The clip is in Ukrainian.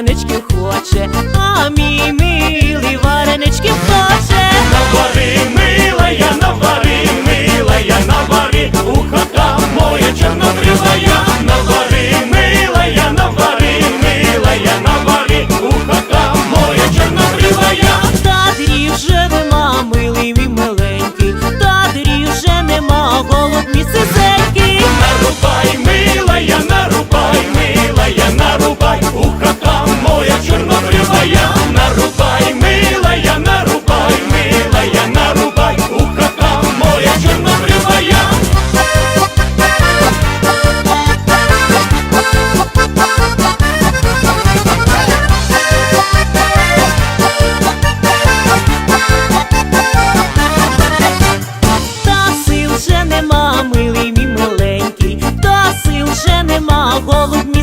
Денечки хоче. нарубай, милая, нарубай, милая, нарубай, у ухака моя чорнобривая. Та сил вже нема, милий мій миленький, вже нема, голуб